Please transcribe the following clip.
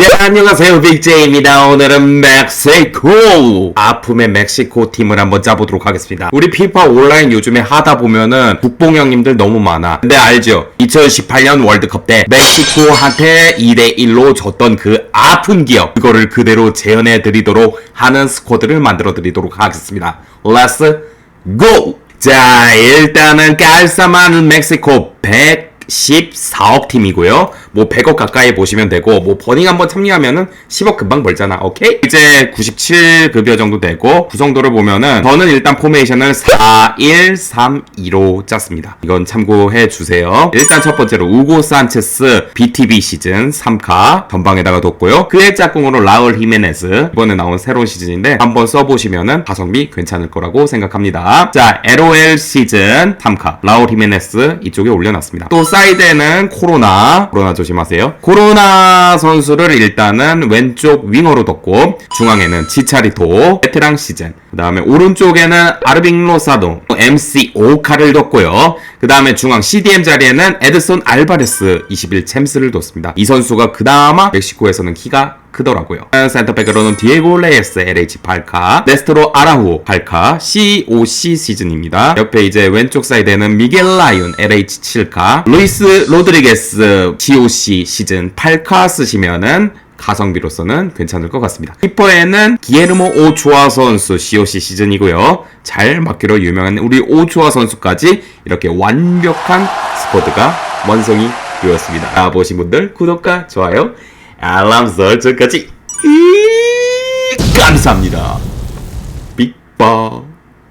안녕하세요 빅제이입니다. 오늘은 멕시코. 아픔의 멕시코 팀을 한번 짜보도록 하겠습니다. 우리 피파 온라인 요즘에 하다 보면은 국뽕 형님들 너무 많아. 근데 알죠? 2018년 월드컵 때 멕시코한테 2대1로 졌던 그 아픈 기억 그거를 그대로 재현해 드리도록 하는 스쿼드를 만들어 드리도록 하겠습니다. 렛츠 고! 자 일단은 깔쌈한 멕시코 114억 팀이고요. 뭐 100억 가까이 보시면 되고 뭐 버닝 한번 참여하면은 10억 금방 벌잖아. 오케이? 이제 97급여 정도 되고 구성도를 보면은 저는 일단 포메이션을 4-1-3-2로 짰습니다. 이건 참고해 주세요. 일단 첫 번째로 우고 산체스 BTB 시즌 3카 전방에다가 뒀고요. 그의 짝꿍으로 라울 히메네스 이번에 나온 새로운 시즌인데 한번 써보시면은 가성비 괜찮을 거라고 생각합니다. 자, LOL 시즌 3카 라울 히메네스 이쪽에 올려놨습니다. 또 사이드에는 코로나 코로나 조심하세요. 코로나 선수를 일단은 왼쪽 윙어로 뒀고 중앙에는 지차리토 베테랑 시즌 그 다음에 오른쪽에는 아르빙 로사동 MC 오카를 뒀고요. 그 다음에 중앙 CDM 자리에는 에드손 알바레스 21 챔스를 뒀습니다. 이 선수가 그나마 멕시코에서는 키가 크더라고요. 센터백으로는 디에고 레이스 LH 8카, 네스트로 아라후 8카, COC 시즌입니다. 옆에 이제 왼쪽 사이드에는 미겔 라이온 LH 7카, 루이스 로드리게스 COC 시즌 8카 쓰시면은 가성비로서는 괜찮을 것 같습니다. 키퍼에는 기에르모 오초아 선수 COC 시즌이고요. 잘 맞기로 유명한 우리 오초아 선수까지 이렇게 완벽한 스쿼드가 완성이 되었습니다. 아, 보신 분들 구독과 좋아요, 알람 설정까지 이- 감사합니다. 빅바